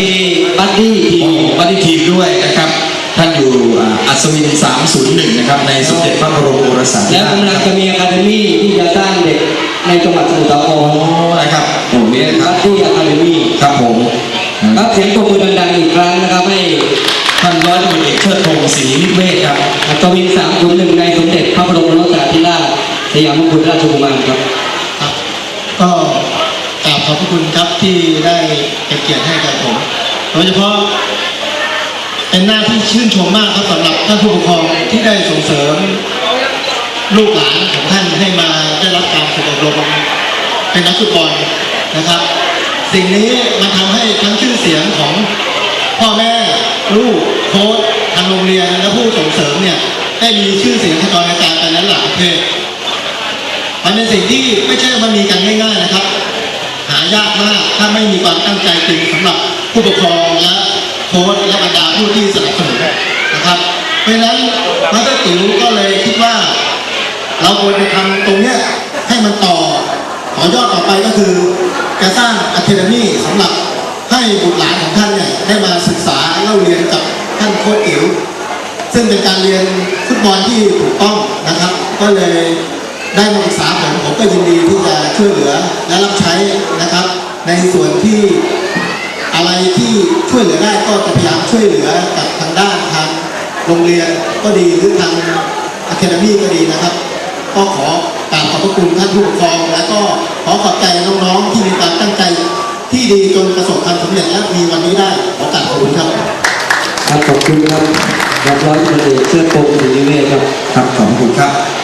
มีบัดดี้ทีโอ้มบัดดี้ทีมด้วยนะครับ ท่านอยู่อ่าอัศวิน 301 นะครับ ในสมเด็จพระบรมโอรสาธิแล้วราชกำลังจะมีอะคาเดมี่ที่จะสร้างเด็กในจังหวัดสมุทรสาครโอ้นะครับโอ้นี่นะคบัรับ ดดี้อะคาเดมี่ครับผมครับเสียงปรบมือดังๆอีกครั้งนะครับให้ท่านร้อยตำรวจเอกเชิดพงศ์ศรีนิเวศครับ อัศวินสามคนหนึ่งในสมเด็จพระบรมโอรสาธิราชสยามมงกุฎราชกุมารครับ อบพระคุณครับที่ได้เป็นเกียรติให้กับผม โดยเฉพาะเป็นหน้าที่ชื่นชมมากครับสำหรับท่านผู้ปกครองที่ได้ส่งเสริมลูกหลานของท่านให้มาได้รับการฝึกอบรมเป็นนักฟุตบอลนะครับ สิ่งนี้มันทำให้ทั้งชื่อเสียงของพ่อแม่ลูกโค้ชทางโรงเรียนและผู้ส่งเสริมเนี่ยได้มีชื่อเสียงกระจายกระจายไปนั้นหลายประเทศมันเป็นสิ่งที่ไม่ใช่ว่ามีกันง่ายๆนะครับ ยากมาก ถ้าไม่มีความตั้งใจจริงสำหรับผู้ปกครองและโค้ชและบรรดาผู้ที่สนับสนุนนะครับ เพราะฉะนั้นมาสเตอร์ติ๋วก็เลยคิดว่า เราควรจะทำตรงเนี้ยให้มันต่อต่อยอดต่อไปก็คือจะสร้างอะคาเดมี่สำหรับให้บุตรหลานของท่านเนี่ยได้มาศึกษาเล่าเรียนกับท่านโค้ชติ๋วซึ่งเป็นการเรียนฟุตบอลที่ถูกต้องนะครับ ก็เลยได้มาปรึกษาผมผมก็ยิน ส่วนที่อะไรที่ช่วยเหลือได้ก็จะพยายามช่วยเหลือกับทางด้านทางโรงเรียนก็ดีหรือทางอะคาเดมี่ก็ดีนะครับ ก็ขอกราบขอบพระคุณท่านผู้ปกครอง และก็ขอขอบใจน้องๆที่มีความตั้งใจที่ดีจนประสบความสำเร็จและมีวันนี้ได้ขอกราบขอบคุณครับครับขอบคุณครับรับร้อยตำรวจเอกเสื้อโปงศรีนิเวศครับครับขอบคุณครับ